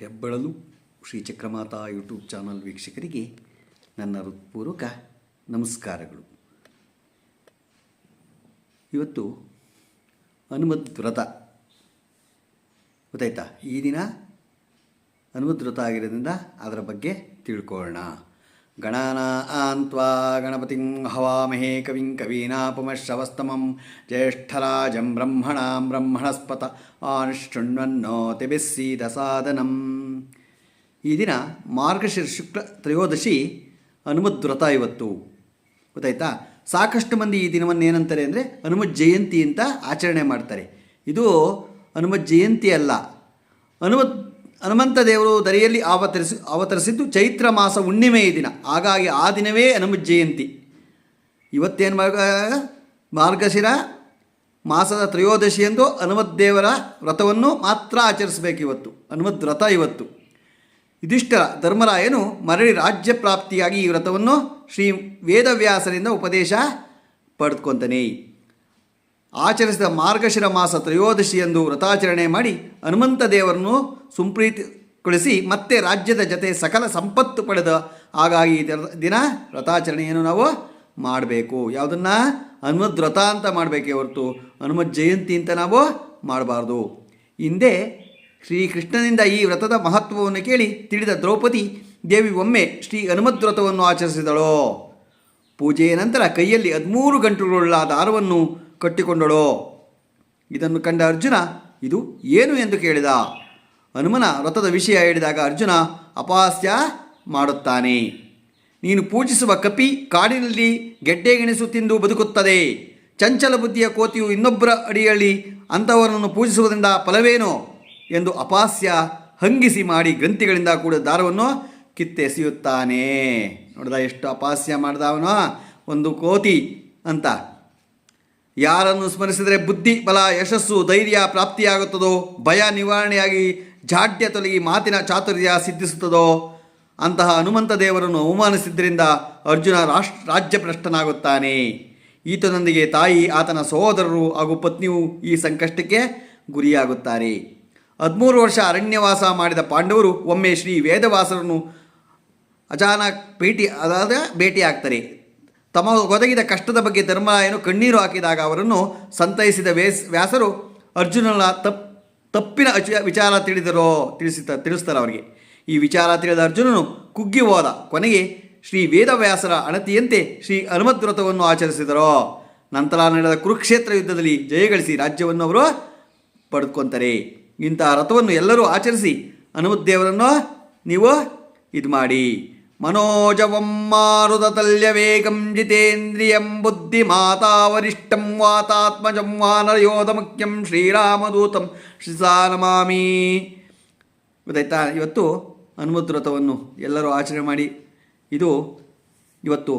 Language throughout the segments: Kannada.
ಹೆಬ್ಬಳಲು ಶ್ರೀ ಚಕ್ರಮಾತಾ ಯೂಟ್ಯೂಬ್ ಚಾನಲ್ ವೀಕ್ಷಕರಿಗೆ ನನ್ನ ಹೃತ್ಪೂರ್ವಕ ನಮಸ್ಕಾರಗಳು. ಇವತ್ತು ವ್ರತ ಗೊತ್ತಾಯ್ತಾ? ಈ ದಿನ ಹನುಮದ್ ವ್ರತ ಆಗಿರೋದ್ರಿಂದ ಅದರ ಬಗ್ಗೆ ತಿಳ್ಕೊಳ್ಳೋಣ. ಗಣಾನ गणपतिं ಗಣಪತಿಂ ಹವಾಮಹೇ ಕವಿಂ ज्येष्ठराजं ಜ್ಯೇಷ್ಠರಾಜಂ ब्रह्मणस्पत ಸಾಧನಂ ಈ ದಿನ ಮಾರ್ಗಶಿರ ಶುಕ್ಲ ತ್ರಯೋದಶಿ ಹನುಮದ್ವ್ರತ ಇವತ್ತು. ಗೊತ್ತಾಯ್ತಾ? ಸಾಕಷ್ಟು ಮಂದಿ ಈ ದಿನವನ್ನು ಏನಂತಾರೆ ಅಂದರೆ ಹನುಮತ್ ಜಯಂತಿ ಅಂತ ಆಚರಣೆ ಮಾಡ್ತಾರೆ. ಇದು ಹನುಮತ್ ಜಯಂತಿ ಅಲ್ಲ. ಹನುಮತ್ ಹನುಮಂತ ದೇವರು ದರಿಯಲ್ಲಿ ಅವತರಿಸಿ ಅವತರಿಸಿದ್ದು ಚೈತ್ರ ಮಾಸ ಹುಣ್ಣಿಮೆಯ ದಿನ. ಹಾಗಾಗಿ ಆ ದಿನವೇ ಹನುಮ ಜಯಂತಿ. ಇವತ್ತೇನು ಮಾರ್ಗ, ಮಾರ್ಗಶಿರ? ಮಾಸದ ತ್ರಯೋದಶಿಯಂದು ಎಂದು ದೇವರ ವ್ರತವನ್ನು ಮಾತ್ರ ಆಚರಿಸಬೇಕು ಇವತ್ತು. ಹನುಮದ್ ವ್ರತ ಇವತ್ತು. ಯುಧಿಷ್ಠರ, ಧರ್ಮರಾಯನು ಮರಳಿ ರಾಜ್ಯ ಪ್ರಾಪ್ತಿಯಾಗಿ ಈ ವ್ರತವನ್ನು ಶ್ರೀ ವೇದವ್ಯಾಸರಿಂದ ಉಪದೇಶ ಪಡೆದುಕೊಂತಾನೆ ಆಚರಿಸಿದ ಮಾರ್ಗಶಿರ ಮಾಸ ತ್ರಯೋದಶಿಯಂದು ವ್ರತಾಚರಣೆ ಮಾಡಿ ಹನುಮಂತ ದೇವರನ್ನು ಸುಂಪ್ರೀತಿಗೊಳಿಸಿ ಮತ್ತೆ ರಾಜ್ಯದ ಜೊತೆ ಸಕಲ ಸಂಪತ್ತು ಪಡೆದ. ಹಾಗಾಗಿ ಈ ದಿನ- ವ್ರತಾಚರಣೆಯನ್ನು ನಾವು ಮಾಡಬೇಕು. ಯಾವುದನ್ನು? ಹನುಮದ್ ವ್ರತ ಅಂತ ಮಾಡಬೇಕೇ ಹೊರತು. ಹನುಮದ್ ಜಯಂತಿ ಅಂತ ನಾವು ಮಾಡಬಾರ್ದು. ಹಿಂದೆ ಶ್ರೀಕೃಷ್ಣನಿಂದ ಈ ವ್ರತದ ಮಹತ್ವವನ್ನು ಕೇಳಿ ತಿಳಿದ ದ್ರೌಪದಿ ದೇವಿ ಒಮ್ಮೆ ಶ್ರೀ ಹನುಮದ್ ವ್ರತವನ್ನು ಆಚರಿಸಿದಳು. ಪೂಜೆಯ ನಂತರ ಕೈಯಲ್ಲಿ ಹದಿಮೂರು ಗಂಟುಗಳುಳ್ಳ ದಾರವನ್ನು ಕಟ್ಟಿಕೊಂಡಳು. ಇದನ್ನು ಕಂಡ ಅರ್ಜುನ, ಇದು ಏನು? ಎಂದು ಕೇಳಿದ. ಹನುಮನ ವ್ರತದ ವಿಷಯ ಹೇಳಿದಾಗ ಅರ್ಜುನ ಅಪಹಾಸ್ಯ ಮಾಡುತ್ತಾನೆ. ನೀನು ಪೂಜಿಸುವ ಕಪಿ ಕಾಡಿನಲ್ಲಿ ಗೆಡ್ಡೆ ಗೆಣಸು ತಿಂದು ಬದುಕುತ್ತದೆ. ಚಂಚಲ ಬುದ್ಧಿಯ ಕೋತಿಯು ಇನ್ನೊಬ್ಬರ ಅಡಿಯಲ್ಲಿ ಅಂಥವರನ್ನು ಪೂಜಿಸುವುದರಿಂದ ಫಲವೇನೋ? ಎಂದು ಅಪಾಸ್ಯ ಹಂಗಿಸಿ ಮಾಡಿ ಗ್ರಂಥಿಗಳಿಂದ ಕೂಡ ದಾರವನ್ನು ಕಿತ್ತೆಸೆಯುತ್ತಾನೆ. ನೋಡಿದ ಎಷ್ಟು ಅಪಾಸ್ಯ ಮಾಡ್ದ ಅವನು? ಒಂದು ಕೋತಿ ಅಂತ. ಯಾರನ್ನು ಸ್ಮರಿಸಿದರೆ ಬುದ್ಧಿ, ಬಲ, ಯಶಸ್ಸು, ಧೈರ್ಯ, ಪ್ರಾಪ್ತಿಯಾಗುತ್ತದೋ ಭಯ ನಿವಾರಣೆಯಾಗಿ ಜಾಡ್ಯ ತೊಲಗಿ ಮಾತಿನ ಚಾತುರ್ಯ ಸಿದ್ಧಿಸುತ್ತದೋ? ಅಂತಹ ಹನುಮಂತ ದೇವರನ್ನು ಅವಮಾನಿಸಿದ್ದರಿಂದ ಅರ್ಜುನ ರಾಷ್ಟ್ರ ರಾಜ್ಯಭ್ರಷ್ಟನಾಗುತ್ತಾನೆ ಈತನೊಂದಿಗೆ ತಾಯಿ, ಆತನ ಸಹೋದರರು ಹಾಗೂ ಪತ್ನಿಯು ಈ ಸಂಕಷ್ಟಕ್ಕೆ ಗುರಿಯಾಗುತ್ತಾರೆ. ಹದಿಮೂರು ವರ್ಷ ಅರಣ್ಯವಾಸ ಮಾಡಿದ ಪಾಂಡವರು ಒಮ್ಮೆ ಶ್ರೀ ವೇದವಾಸರನ್ನು ಅಚಾನಕ್ ಭೇಟಿ, ಅದಾದ ಭೇಟಿಯಾಗ್ತಾರೆ. ತಮ್ಮ ಒದಗಿದ ಕಷ್ಟದ ಬಗ್ಗೆ ಧರ್ಮರಾಯನು ಕಣ್ಣೀರು ಹಾಕಿದಾಗ ಅವರನ್ನು ಸಂತೈಸಿದ ವೇಸ್, ವ್ಯಾಸರು ಅರ್ಜುನನ ತಪ್ ತಪ್ಪಿನ ಅಚ ವಿಚಾರ ತಿಳಿದರೋ ತಿಳಿಸಿತ ತಿಳಿಸ್ತಾರೆ ಅವರಿಗೆ. ಈ ವಿಚಾರ ತಿಳಿದ ಅರ್ಜುನನು ಕುಗ್ಗಿ ಹೋದ. ಕೊನೆಗೆ ಶ್ರೀ ವೇದವ್ಯಾಸರ ಅಣತಿಯಂತೆ ಶ್ರೀ ಹನುಮದ್ ವ್ರತವನ್ನು ಆಚರಿಸಿದರೋ. ನಂತರ ನಡೆದ ಕುರುಕ್ಷೇತ್ರ ಯುದ್ಧದಲ್ಲಿ ಜಯಗಳಿಸಿ ರಾಜ್ಯವನ್ನು ಅವರು ಪಡೆದುಕೊಂತಾರೆ ಇಂತಹ ರಥವನ್ನು ಎಲ್ಲರೂ ಆಚರಿಸಿ ಹನುಮದ್ದೇವರನ್ನು ನೀವು ಇದು ಮಾಡಿ ಮನೋಜವಂ ಮಾರುತಲ್ಯ ವೇಗಂ ಜಿತೇಂದ್ರಿಯಂ ಬುದ್ಧಿ ಮಾತಾವರಿಷ್ಟಂ ವಾತಾತ್ಮಜಂ ವಾನರಯೋಧ ಮುಖ್ಯಂ ಶ್ರೀರಾಮದೂತಂ ಶ್ರೀಸಾ ನಮಾಮಿ ಗೊತ್ತಾಯ್ತಾ ಇವತ್ತು ಹನುಮತ್ ವ್ರತವನ್ನು ಎಲ್ಲರೂ ಆಚರಣೆ ಮಾಡಿ ಇದು ಇವತ್ತು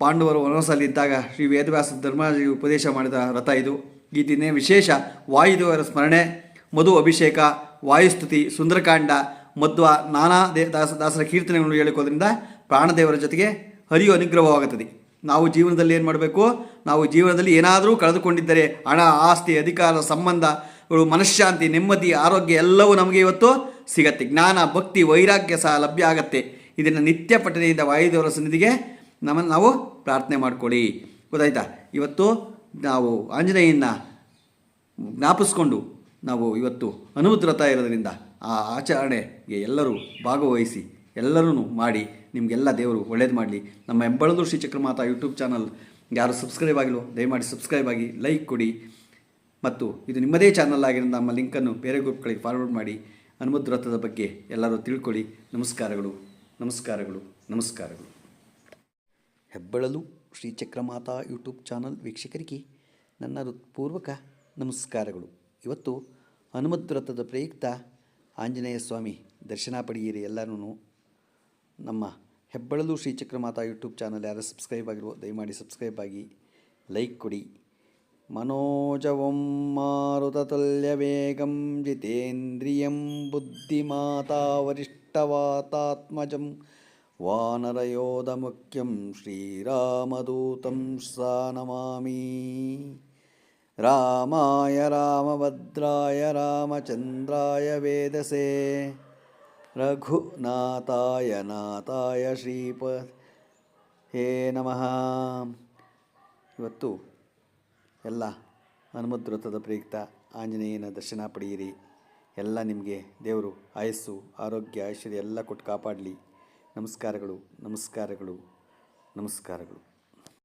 ಪಾಂಡವರು ವನಸಲ್ಲಿದ್ದಾಗ ಶ್ರೀ ವೇದವ್ಯಾಸ ಧರ್ಮರಾಜಿ ಉಪದೇಶ ಮಾಡಿದ ವ್ರತ ಇದು ಈ ದಿನ ವಿಶೇಷ ವಾಯುದೇವರ ಸ್ಮರಣೆ ಮಧು ಅಭಿಷೇಕ ವಾಯುಸ್ತುತಿ ಸುಂದರಕಾಂಡ ಮಧ್ವ ನಾನಾ ದೇ ದಾಸ ದಾಸರ ಕೀರ್ತನೆಗಳನ್ನು ಹೇಳಿಕೋದ್ರಿಂದ ಪ್ರಾಣದೇವರ ಜೊತೆಗೆ ಹರಿಯು ಅನುಗ್ರಹವಾಗುತ್ತದೆ ನಾವು ಜೀವನದಲ್ಲಿ ಏನು ಮಾಡಬೇಕು? ನಾವು ಜೀವನದಲ್ಲಿ ಏನಾದರೂ ಕಳೆದುಕೊಂಡಿದ್ದರೆ ಹಣ, ಆಸ್ತಿ, ಅಧಿಕಾರ ಸಂಬಂಧಗಳು ಮನಃಶಾಂತಿ ನೆಮ್ಮದಿ, ಆರೋಗ್ಯ ಎಲ್ಲವೂ ನಮಗೆ ಇವತ್ತು ಸಿಗತ್ತೆ. ಜ್ಞಾನ, ಭಕ್ತಿ, ವೈರಾಗ್ಯ ಸಹ ಲಭ್ಯ ಆಗತ್ತೆ. ಇದನ್ನು ನಿತ್ಯ ಪಠನೆಯಿಂದ ವಾಯುದೇವರ ಸನ್ನಿಧಿಗೆ ನಮ್ಮನ್ನು ನಾವು ಪ್ರಾರ್ಥನೆ ಮಾಡಿಕೊಳ್ಳಿ. ಗೊತ್ತಾಯ್ತಾ? ಇವತ್ತು ನಾವು ಆಂಜನೇಯನ ಜ್ಞಾಪಿಸ್ಕೊಂಡು ನಾವು ಇವತ್ತು ಅನುಭೂತರತ ಇರೋದ್ರಿಂದ ಆ ಆಚರಣೆಗೆ ಎಲ್ಲರೂ ಭಾಗವಹಿಸಿ ಎಲ್ಲರೂ ಮಾಡಿ ನಿಮಗೆಲ್ಲ ದೇವರು ಒಳ್ಳೇದು ಮಾಡಲಿ. ನಮ್ಮ ಹೆಂಬಳಂದೂರು ಶ್ರೀ ಚಕ್ರಮಾತಾ ಯೂಟ್ಯೂಬ್ ಚಾನಲ್ ಯಾರು ಸಬ್ಸ್ಕ್ರೈಬ್ ಆಗಿಲ್ಲೋ ದಯಮಾಡಿ ಸಬ್ಸ್ಕ್ರೈಬ್ ಆಗಿ, ಲೈಕ್ ಕೊಡಿ. ಮತ್ತು ಇದು ನಿಮ್ಮದೇ ಚಾನಲ್ ಆಗಿರೋದು ನಮ್ಮ ಲಿಂಕನ್ನು ಬೇರೆ ಗ್ರೂಪ್ಗಳಿಗೆ ಫಾರ್ವರ್ಡ್ ಮಾಡಿ. ಹನುಮದ್ ಬಗ್ಗೆ ಎಲ್ಲರೂ ತಿಳ್ಕೊಳ್ಳಿ. ನಮಸ್ಕಾರಗಳು ನಮಸ್ಕಾರಗಳು ನಮಸ್ಕಾರಗಳು. ಹೆಬ್ಬಳಲು ಶ್ರೀ ಚಕ್ರಮಾತಾ ಯೂಟ್ಯೂಬ್ ಚಾನಲ್ ವೀಕ್ಷಕರಿಗೆ ನನ್ನ ಹೃತ್ಪೂರ್ವಕ ನಮಸ್ಕಾರಗಳು. ಇವತ್ತು ಹನುಮದ್ ವ್ರತದ ಪ್ರಯುಕ್ತ ಆಂಜನೇಯ ಸ್ವಾಮಿ ದರ್ಶನ ಪಡೆಯಿರಿ ಎಲ್ಲರೂ ನಮ್ಮ ಹೆಬ್ಬಳಲು ಶ್ರೀ ಚಕ್ರಮಾತಾ ಯೂಟ್ಯೂಬ್ ಚಾನಲ್ ಯಾರು ಸಬ್ಸ್ಕ್ರೈಬ್ ಆಗಿರೋ ದಯಮಾಡಿ ಸಬ್ಸ್ಕ್ರೈಬ್ ಆಗಿ, ಲೈಕ್ ಕೊಡಿ. ಮನೋಜವಂ ಮಾರುತತುಲ್ಯ ವೇಗಂ ಜಿತೇಂದ್ರಿಯಂ ಬುದ್ಧಿಮಾತಾವರಿಷ್ಟವಾತಾತ್ಮಜಂ ವಾನರಯೋಧ ಮುಖ್ಯಂ ಶ್ರೀರಾಮದೂತಂ ಸಾ ನಮಾಮಿ. ರಾಮಾಯ ರಾಮಭದ್ರಾಯ ರಾಮಚಂದ್ರಾಯ ವೇದಸೆ ರಘುನಾಥಾಯ ನಾಥಾಯ ಶ್ರೀಪ ಹೇ ನಮಃ ಇವತ್ತು ಎಲ್ಲ ಹನುಮದ್ವ್ರತದ ಪ್ರಯುಕ್ತ ಆಂಜನೇಯನ ದರ್ಶನ ಪಡೆಯಿರಿ. ಎಲ್ಲ ನಿಮಗೆ ದೇವರು, ಆಯಸ್ಸು, ಆರೋಗ್ಯ, ಐಶ್ವರ್ಯ ಎಲ್ಲ ಕೊಟ್ಟು ಕಾಪಾಡಲಿ. ನಮಸ್ಕಾರಗಳು ನಮಸ್ಕಾರಗಳು ನಮಸ್ಕಾರಗಳು.